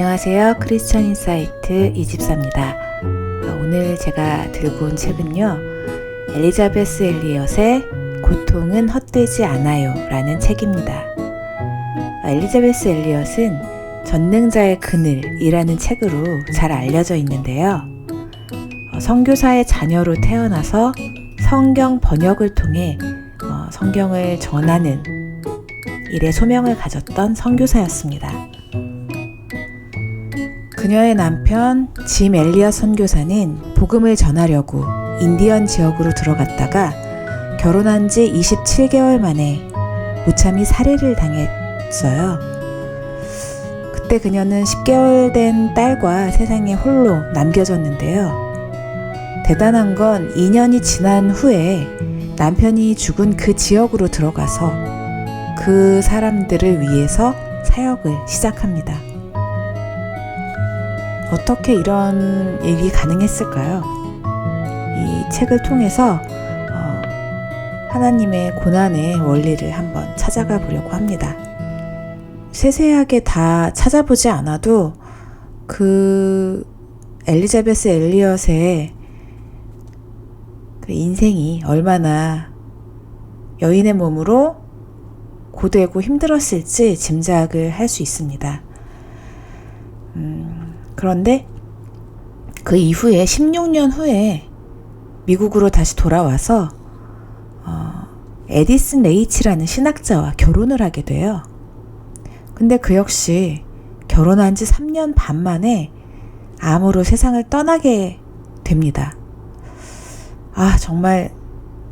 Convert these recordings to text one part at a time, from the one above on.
안녕하세요. 크리스천 인사이트 이집사입니다. 어, 오늘 제가 들고 온 책은요. 엘리자베스 엘리엇의 고통은 헛되지 않아요 라는 책입니다. 어, 엘리자베스 엘리엇은 전능자의 그늘이라는 책으로 잘 알려져 있는데요. 어, 선교사의 자녀로 태어나서 성경 번역을 통해 어, 성경을 전하는 일에 소명을 가졌던 선교사였습니다. 그녀의 남편 짐 엘리엇 선교사는 복음을 전하려고 인디언 지역으로 들어갔다가 결혼한 지 27개월 만에 무참히 살해를 당했어요. 그때 그녀는 10개월 된 딸과 세상에 홀로 남겨졌는데요. 대단한 건 2년이 지난 후에 남편이 죽은 그 지역으로 들어가서 그 사람들을 위해서 사역을 시작합니다. 어떻게 이런 일이 가능했을까요? 이 책을 통해서 어, 하나님의 고난의 원리를 한번 찾아가 보려고 합니다. 세세하게 다 찾아보지 않아도 그 엘리자베스 엘리엇의 그 인생이 얼마나 여인의 몸으로 고되고 힘들었을지 짐작을 할 수 있습니다. 음, 그런데 그 이후에 16년 후에 미국으로 다시 돌아와서 어, 에디슨 레이치라는 신학자와 결혼을 하게 돼요. 근데 그 역시 결혼한 지 3년 반 만에 암으로 세상을 떠나게 됩니다. 아, 정말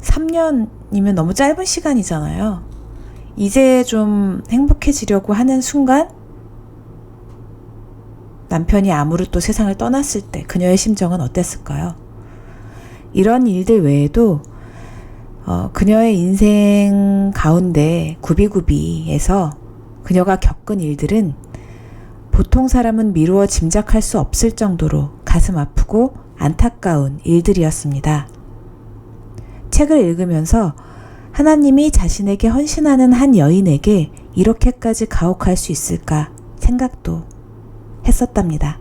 3년이면 너무 짧은 시간이잖아요. 이제 좀 행복해지려고 하는 순간 남편이 암으로 또 세상을 떠났을 때 그녀의 심정은 어땠을까요? 이런 일들 외에도 어, 그녀의 인생 가운데 구비구비에서 그녀가 겪은 일들은 보통 사람은 미루어 짐작할 수 없을 정도로 가슴 아프고 안타까운 일들이었습니다. 책을 읽으면서 하나님이 자신에게 헌신하는 한 여인에게 이렇게까지 가혹할 수 있을까 생각도 했었답니다.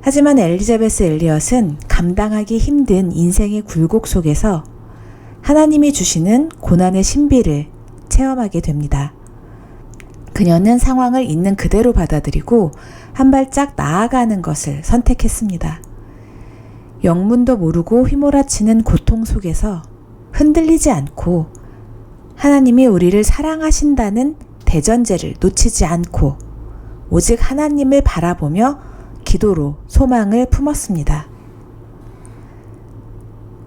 하지만 엘리자베스 엘리엇은 감당하기 힘든 인생의 굴곡 속에서 하나님이 주시는 고난의 신비를 체험하게 됩니다. 그녀는 상황을 있는 그대로 받아들이고 한 발짝 나아가는 것을 선택했습니다. 영문도 모르고 휘몰아치는 고통 속에서 흔들리지 않고 하나님이 우리를 사랑하신다는 대전제를 놓치지 않고 오직 하나님을 바라보며 기도로 소망을 품었습니다.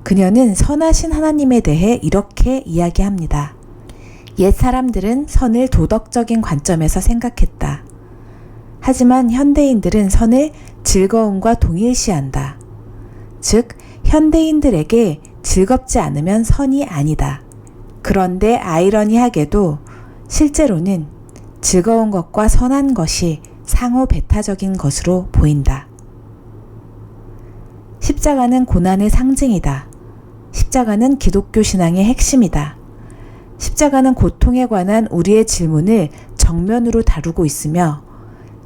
그녀는 선하신 하나님에 대해 이렇게 이야기합니다. 옛 사람들은 선을 도덕적인 관점에서 생각했다. 하지만 현대인들은 선을 즐거움과 동일시한다. 즉, 현대인들에게 즐겁지 않으면 선이 아니다. 그런데 아이러니하게도 실제로는 즐거운 것과 선한 것이 상호 배타적인 것으로 보인다. 십자가는 고난의 상징이다. 십자가는 기독교 신앙의 핵심이다. 십자가는 고통에 관한 우리의 질문을 정면으로 다루고 있으며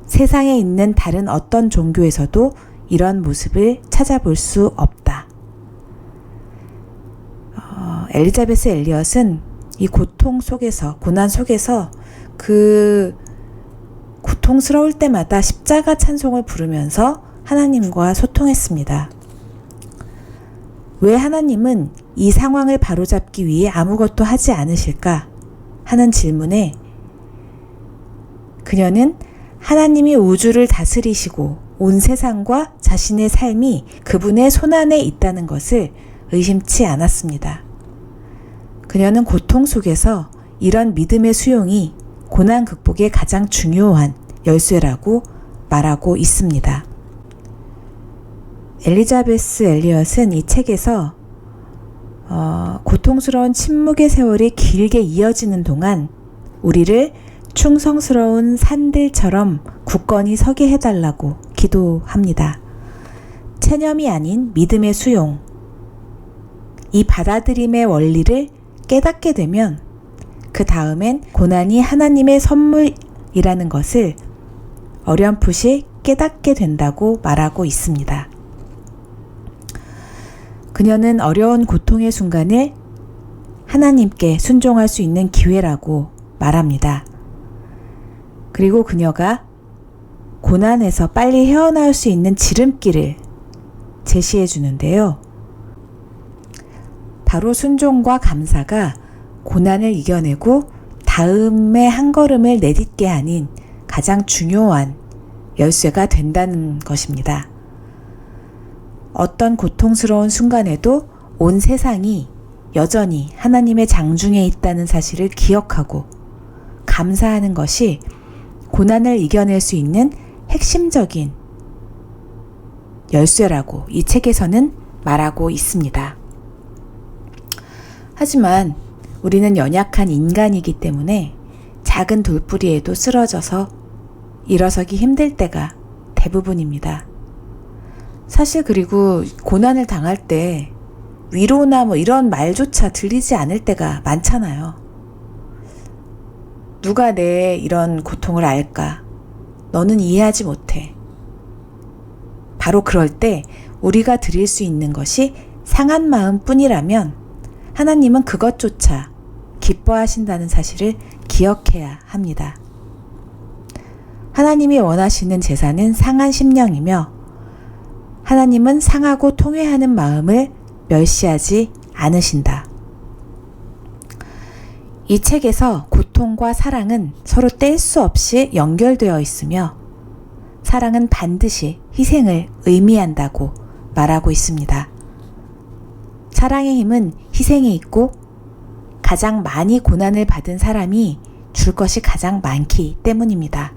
세상에 있는 다른 어떤 종교에서도 이런 모습을 찾아볼 수 없다. 어, 엘리자베스 엘리엇은 이 고통 속에서, 고난 속에서 그 고통스러울 때마다 십자가 찬송을 부르면서 하나님과 소통했습니다. 왜 하나님은 이 상황을 바로잡기 위해 아무것도 하지 않으실까 하는 질문에 그녀는 하나님이 우주를 다스리시고 온 세상과 자신의 삶이 그분의 손안에 있다는 것을 의심치 않았습니다. 그녀는 고통 속에서 이런 믿음의 수용이 고난 극복의 가장 중요한 열쇠라고 말하고 있습니다. 엘리자베스 엘리엇은 이 책에서 어, 고통스러운 침묵의 세월이 길게 이어지는 동안 우리를 충성스러운 산들처럼 굳건히 서게 해달라고 기도합니다. 체념이 아닌 믿음의 수용. 이 받아들임의 원리를 깨닫게 되면 그 다음엔 고난이 하나님의 선물이라는 것을 어렴풋이 깨닫게 된다고 말하고 있습니다. 그녀는 어려운 고통의 순간을 하나님께 순종할 수 있는 기회라고 말합니다. 그리고 그녀가 고난에서 빨리 헤어나올 수 있는 지름길을 제시해 주는데요. 바로 순종과 감사가 고난을 이겨내고 다음에 한 걸음을 내딛게 하는 가장 중요한 열쇠가 된다는 것입니다. 어떤 고통스러운 순간에도 온 세상이 여전히 하나님의 장중에 있다는 사실을 기억하고 감사하는 것이 고난을 이겨낼 수 있는 핵심적인 열쇠라고 이 책에서는 말하고 있습니다. 하지만 우리는 연약한 인간이기 때문에 작은 돌부리에도 쓰러져서 일어서기 힘들 때가 대부분입니다. 사실 그리고 고난을 당할 때 위로나 뭐 이런 말조차 들리지 않을 때가 많잖아요. 누가 내 이런 고통을 알까? 너는 이해하지 못해. 바로 그럴 때 우리가 드릴 수 있는 것이 상한 마음 뿐이라면 하나님은 그것조차 기뻐하신다는 사실을 기억해야 합니다. 하나님이 원하시는 제사는 상한 심령이며 하나님은 상하고 통회하는 마음을 멸시하지 않으신다. 이 책에서 고통과 사랑은 서로 뗄 수 없이 연결되어 있으며 사랑은 반드시 희생을 의미한다고 말하고 있습니다. 사랑의 힘은 희생에 있고 가장 많이 고난을 받은 사람이 줄 것이 가장 많기 때문입니다.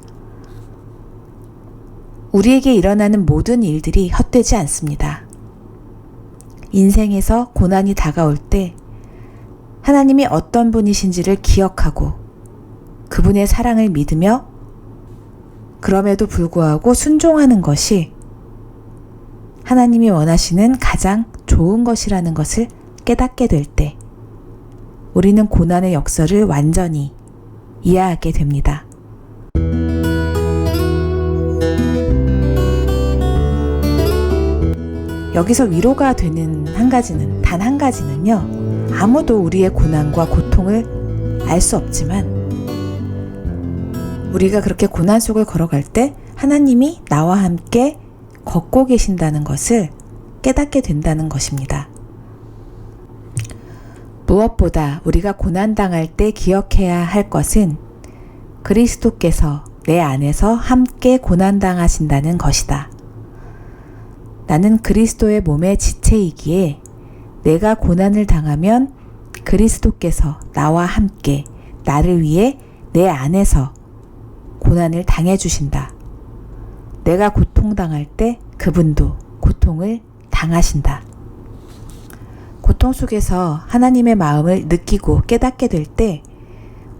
우리에게 일어나는 모든 일들이 헛되지 않습니다. 인생에서 고난이 다가올 때 하나님이 어떤 분이신지를 기억하고 그분의 사랑을 믿으며 그럼에도 불구하고 순종하는 것이 하나님이 원하시는 가장 좋은 것이라는 것을 깨닫게 될 때 우리는 고난의 역설을 완전히 이해하게 됩니다. 여기서 위로가 되는 한 가지는, 단 한 가지는요, 아무도 우리의 고난과 고통을 알 수 없지만, 우리가 그렇게 고난 속을 걸어갈 때 하나님이 나와 함께 걷고 계신다는 것을 깨닫게 된다는 것입니다. 무엇보다 우리가 고난당할 때 기억해야 할 것은 그리스도께서 내 안에서 함께 고난당하신다는 것이다. 나는 그리스도의 몸의 지체이기에 내가 고난을 당하면 그리스도께서 나와 함께 나를 위해 내 안에서 고난을 당해 주신다. 내가 고통당할 때 그분도 고통을 당하신다. 고통 속에서 하나님의 마음을 느끼고 깨닫게 될 때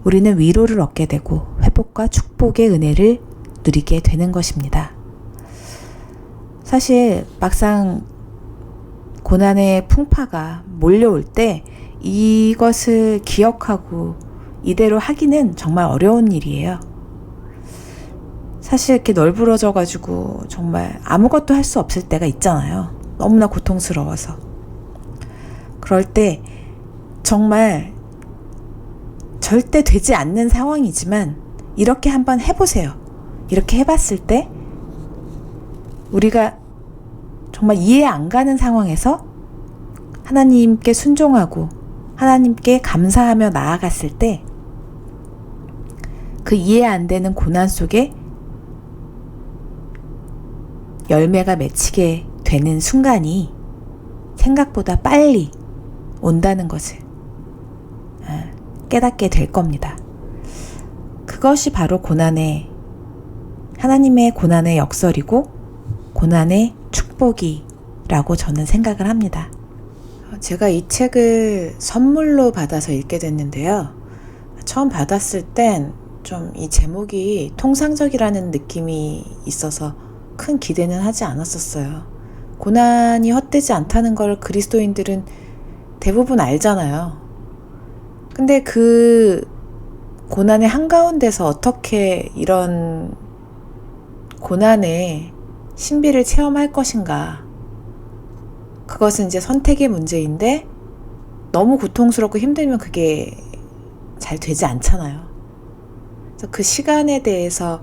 우리는 위로를 얻게 되고 회복과 축복의 은혜를 누리게 되는 것입니다. 사실 막상 고난의 풍파가 몰려올 때 이것을 기억하고 이대로 하기는 정말 어려운 일이에요. 사실 이렇게 널브러져 가지고 정말 아무것도 할 수 없을 때가 있잖아요. 너무나 고통스러워서. 그럴 때 정말 절대 되지 않는 상황이지만 이렇게 한번 해보세요. 이렇게 해봤을 때 우리가 정말 이해 안 가는 상황에서 하나님께 순종하고 하나님께 감사하며 나아갔을 때 그 이해 안 되는 고난 속에 열매가 맺히게 되는 순간이 생각보다 빨리 온다는 것을 아, 깨닫게 될 겁니다. 그것이 바로 고난의 하나님의 고난의 역설이고 고난의 축복이라고 저는 생각을 합니다. 제가 이 책을 선물로 받아서 읽게 됐는데요. 처음 받았을 땐 좀 이 제목이 통상적이라는 느낌이 있어서 큰 기대는 하지 않았었어요. 고난이 헛되지 않다는 걸 그리스도인들은 대부분 알잖아요. 근데 그 고난의 한가운데서 어떻게 이런 고난의 신비를 체험할 것인가? 그것은 이제 선택의 문제인데 너무 고통스럽고 힘들면 그게 잘 되지 않잖아요. 그래서 그 시간에 대해서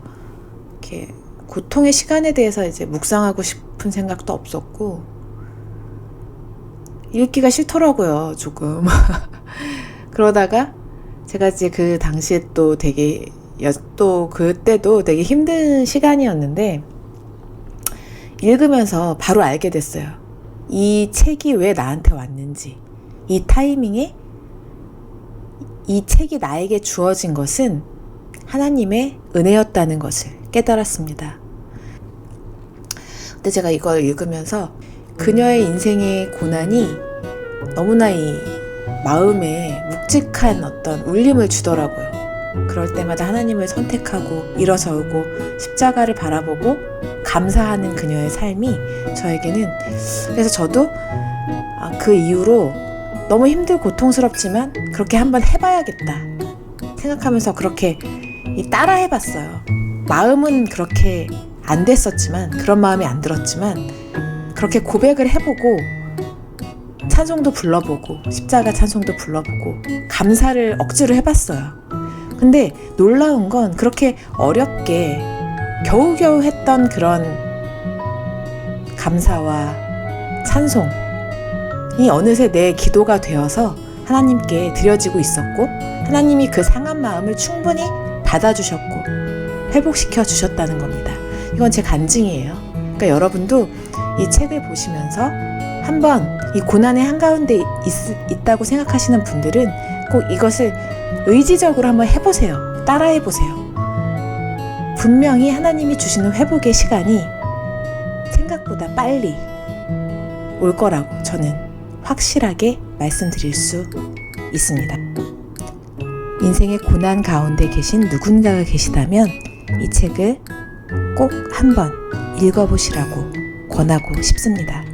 이렇게 고통의 시간에 대해서 이제 묵상하고 싶은 생각도 없었고 읽기가 싫더라고요, 조금. 그러다가 제가 이제 그 당시에 또 되게 여- 또 그때도 되게 힘든 시간이었는데 읽으면서 바로 알게 됐어요. 이 책이 왜 나한테 왔는지, 이 타이밍에 이 책이 나에게 주어진 것은 하나님의 은혜였다는 것을 깨달았습니다. 근데 제가 이걸 읽으면서 그녀의 인생의 고난이 너무나 이 마음에 묵직한 어떤 울림을 주더라고요. 그럴 때마다 하나님을 선택하고 일어서고 십자가를 바라보고 감사하는 그녀의 삶이 저에게는 그래서 저도 아, 그 이후로 너무 힘들고 고통스럽지만 그렇게 한번 해봐야겠다 생각하면서 그렇게 이 따라 해봤어요. 마음은 그렇게 안 됐었지만 그런 마음이 안 들었지만 그렇게 고백을 해보고 찬송도 불러보고 십자가 찬송도 불러보고 감사를 억지로 해봤어요. 근데 놀라운 건 그렇게 어렵게 겨우겨우 했던 그런 감사와 찬송이 어느새 내 기도가 되어서 하나님께 드려지고 있었고 하나님이 그 상한 마음을 충분히 받아주셨고 회복시켜 주셨다는 겁니다. 이건 제 간증이에요. 그러니까 여러분도 이 책을 보시면서 한번 이 고난의 한가운데 있, 있다고 생각하시는 분들은 꼭 이것을 의지적으로 한번 해보세요. 따라해보세요. 분명히 하나님이 주시는 회복의 시간이 생각보다 빨리 올 거라고 저는 확실하게 말씀드릴 수 있습니다. 인생의 고난 가운데 계신 누군가가 계시다면 이 책을 꼭 한번 읽어보시라고 권하고 싶습니다.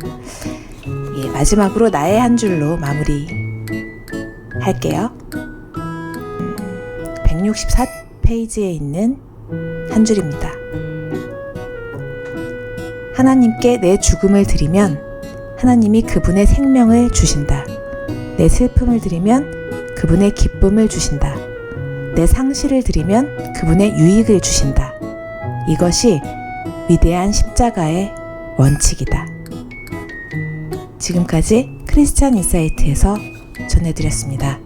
예, 마지막으로 나의 한 줄로 마무리 할게요. 164페이지에 있는 한 줄입니다. 하나님께 내 죽음을 드리면 하나님이 그분의 생명을 주신다. 내 슬픔을 드리면 그분의 기쁨을 주신다. 내 상실을 드리면 그분의 유익을 주신다. 이것이 위대한 십자가의 원칙이다. 지금까지 크리스찬 인사이트에서 전해드렸습니다.